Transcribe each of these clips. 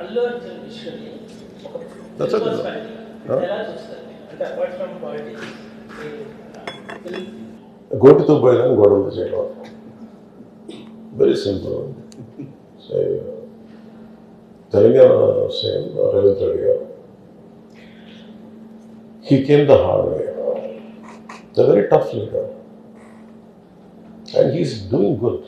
అల్లు అర్జున్ విషయాన్ని ఒక That's okay. perspective Huh? ఎలా చూస్తారు అంటే అపార్ట్ ఫ్రమ్ పాలిటిక్స్ గోటితో పోయిన గొడవలు చేయడం very simple Telangana same Revanth Reddy garu he came the hard way the very tough leader and he's doing good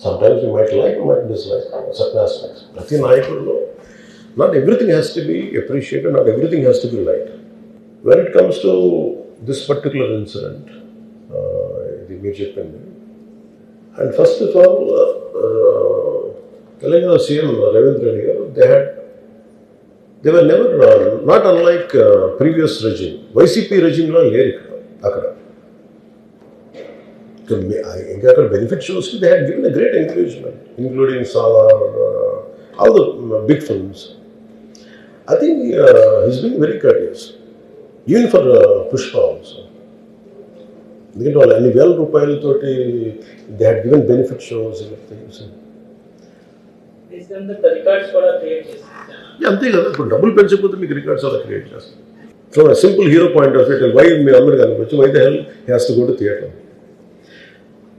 sometimes you might like might dislike certain aspects ప్రతి నాయకుడిలో not everything has to be appreciated not everything has to be like when it comes to this particular incident ఇది మీరు చెప్పింది and first of all Telangana CM Revanth Reddy garu they had they were never not unlike previous regime YCP రెజిమ్లో లేరు ఇక్కడ అక్కడ ఇక్కడ మీ- ఆ- ఇంకా అక్కడ benefit షోస్కి they had given a great encouragement including Salaar all the big films I think uh, he's being very courteous, even for uh, Pushpa also. ఎందుకంటే వాళ్ళు అన్ని వేల రూపాయలతోటి they had given benefit shows things అంతే కదా ఇప్పుడు డబ్బులు పెంచకపోతే మీకు రికార్డ్స్ అలా క్రియేట్ చేస్తారు from simple hero point of view why మీ అందరు కనుకోవచ్చు why the hell has to go to theatre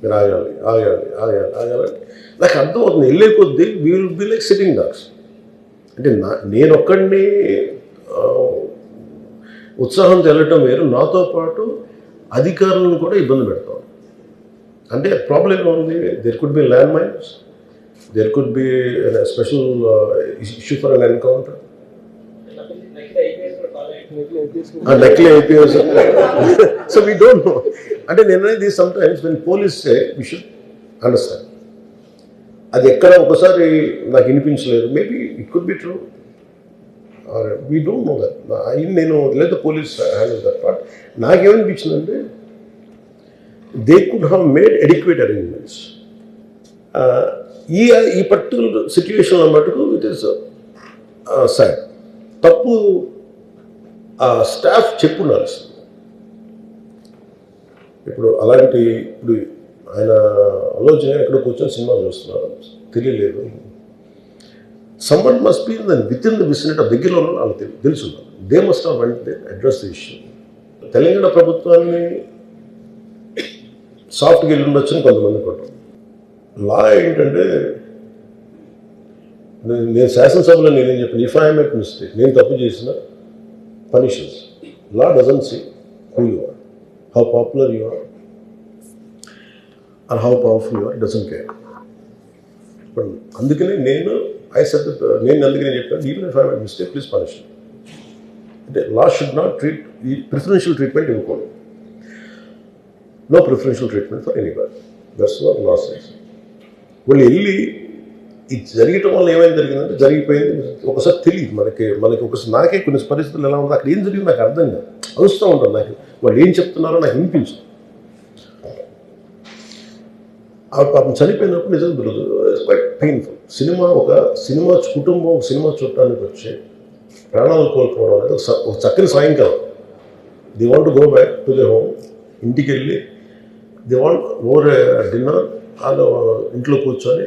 మీరు ఆగాలి ఆగాలి ఆగాలి ఆగాలి. నాకు అర్థం అవుతుంది వెళ్ళే కొద్దీ we will be like sitting dogs అంటే నా నేను ఒక్కడిని ఉత్సాహం ఉత్సాహంతో వేరు. నాతో పాటు అధికారులను కూడా ఇబ్బంది పెడతాం. అంటే ప్రాబ్లం ఏముంది there could be land mines there could be special issue for an encounter కూడా follow IPS so we don't know అంటే నిన్న అనేది sometimes when police we understand అది ఎక్కడ ఒకసారి నాకు వినిపించలేదు. Maybe it could be true we don't know that నేను లేదా పోలీస్ హ్యాండిల్ దట్ పార్ట్ నాకేమనిపించిందంటే they could have made adequate arrangements ఈ ఈ పర్టికులర్ సిచ్యువేషన్లో మటుకు ఇట్ ఈస్ సాడ్ తప్పు స్టాఫ్ చెప్పు ఇప్పుడు అలాంటి ఇప్పుడు ఆయన ఆలోచన ఎక్కడ కూర్చొని సినిమా చూస్తున్నారు. తెలియలేదు. Someone must be within the vicinity దగ్గరలో ఉన్న వాళ్ళకి తెలుసు. They must have went address the issue Telangana ప్రభుత్వాన్ని సాఫ్ట్గా వెళ్ళి ఉండొచ్చని కొంతమంది కొంటాం లా ఏంటంటే నేను- నేను శాసనసభలో నేనేం చెప్పాను? ఇఫ్ ఐ మేక్ మిస్టేక్ నేను తప్పు చేసిన punishments law doesn't see who you are how popular you are are how powerful you are doesn't care but అందుకనే నేను ఐ సెట్ నేను అందుకనే చెప్పాను even if I make mistake please punish అంటే law should not treat ఈ preferential treatment ఇవ్వకూడదు. No preferential treatment for anybody that's what law sense వాళ్ళు వెళ్ళి ఇది జరగటం వల్ల ఏమైంది జరిగిందంటే జరిగిపోయింది. ఒకసారి తెలియదు మనకి మనకి ఒకసారి నాకే కొన్ని పరిస్థితులు ఎలా ఉందో అక్కడ ఏం జరిగింది నాకు అర్థం కాదు. అరుస్తూ ఉంటాను నాకు. వాళ్ళు ఏం చెప్తున్నారో నాకు వినిపించదు. ఆ పాపం చనిపోయినప్పుడు నిజం క్వైట్ పెయిన్ఫుల్ సినిమా ఒక సినిమా కుటుంబం ఒక సినిమా చూడటానికి వచ్చే ప్రాణాలు కోల్పోవడం అనేది ఒక ఒక చక్కని సాయంకాలం. They want go back to the home ఇంటికి వెళ్ళి ది వాంట్ ఓవర్ డిన్నర్ వాళ్ళు ఇంట్లో కూర్చొని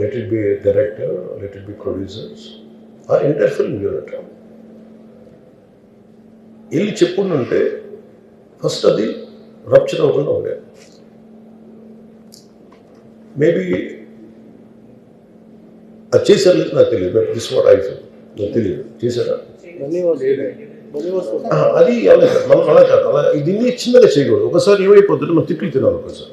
let it be director let it be producers ఆ ఎంటైర్ ఫిల్మ్ యూనిట్ వెళ్ళి చెప్పుంటే ఫస్ట్ అది రప్చర్ అవ్వకుండా ఉండేది మేబీ అది చేశారు లేదు నాకు తెలియదు but this what I feel నాకు తెలియదు. చేశారా? అది అలా కాదు మనం అలా కాదు. అలా దీన్ని చిన్నగా చేయకూడదు. ఒకసారి ఏమైపోతుంది మనం తిట్లు తినాలి ఒకసారి.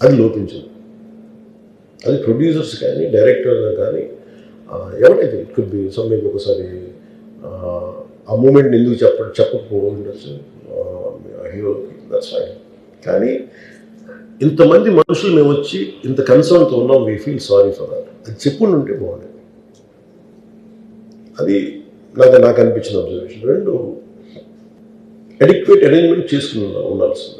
అది లోపించదు. అది ప్రొడ్యూసర్స్ కానీ డైరెక్టర్ కానీ ఎవరైతే ఇట్ కుడ్ బి సమ్థింగ్ ఒకసారి ఆ, మూమెంట్ని ఎందుకు చెప్ప చెప్పకపోవడం ఉండొచ్చు హీరోకి దట్స్ ఫైన్ కానీ ఇంతమంది మనుషులు మేము వచ్చి ఇంత కన్సర్న్తో ఉన్నాం we feel sorry for that అది చెప్పుండి ఉంటే బాగుండేది. అది నాకు నాకు అనిపించిన అబ్జర్వేషన్ రెండు అడిక్వేట్ అరేంజ్మెంట్ చేసుకుని ఉండాల్సింది.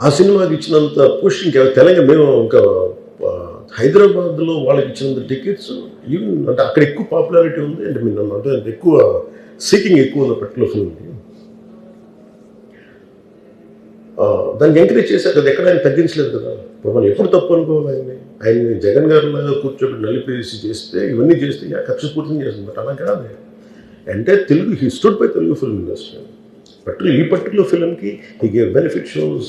ఆ సినిమాకి ఇచ్చినంత పుష్ ఇంకా తెలంగాణ మేము ఇంకా హైదరాబాద్లో వాళ్ళకి ఇచ్చినంత టికెట్స్ ఈవెన్ అంటే అక్కడ ఎక్కువ పాపులారిటీ ఉంది అంటే మీరు నన్ను అంటే ఎక్కువ సీకింగ్ ఎక్కువ ఉంది పర్టికులర్ ఫిల్మ్కి దాన్ని ఎంకరేజ్ చేశారు అది ఎక్కడ ఆయన తగ్గించలేదు కదా. ఇప్పుడు మనం ఎప్పుడు తప్పు అనుకోవాలి ఆయన్ని? ఆయన జగన్ గారి లాగా కూర్చోబెట్టి నలిపేసి చేస్తే ఇవన్నీ చేస్తే ఖర్చు కక్షపూర్తం చేస్తుంది బట్ అలా కాదు. అంటే Telugu hoisted by Telugu film industry particular ఈ పర్టికులర్ ఫిల్మ్కి ఈ గేవ్ బెనిఫిట్ షోస్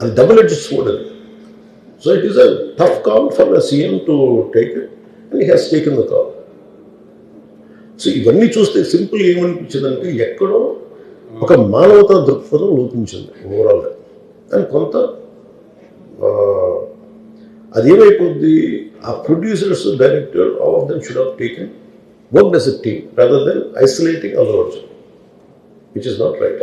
అది డబుల్ ఎడ్జ్ స్వోర్డ్ అది. So it is a tough call for CM to take and he has taken the call so ఇవన్నీ చూస్తే simple ఏమనిపించిందంటే ఎక్కడో ఒక మానవతా దృక్పథం లోపించింది ఓవరాల్గా కానీ కొంత అదేమైపోద్ది ఆ producers director all of them should have taken work does a team rather than isolating Allu which is not right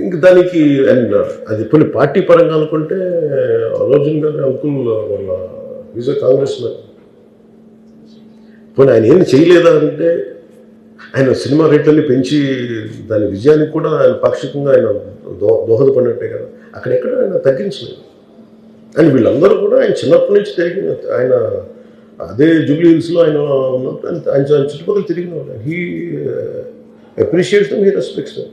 ఇంక దానికి అండ్ అది కొన్ని పార్టీ పరంగా అనుకుంటే అర్జున్ గారి అంకుల్ వాళ్ళ ఈజ్ కాంగ్రెస్ మ్యాన్ పోనీ ఆయన ఏం చేయలేదా అంటే ఆయన సినిమా రేట్లని పెంచి దాని విజయానికి కూడా ఆయన పాక్షికంగా ఆయన దో దోహదపడినట్టే కదా. అక్కడెక్కడ ఆయన తగ్గించలేదు. అండ్ వీళ్ళందరూ కూడా ఆయన చిన్నప్పటి నుంచి తిరిగిన ఆయన అదే జూబ్లీ హిల్స్లో ఆయన ఉన్నప్పుడు ఆయన ఆయన ఆయన చుట్టుపక్కల తిరిగిన వాళ్ళు he appreciates them he respects them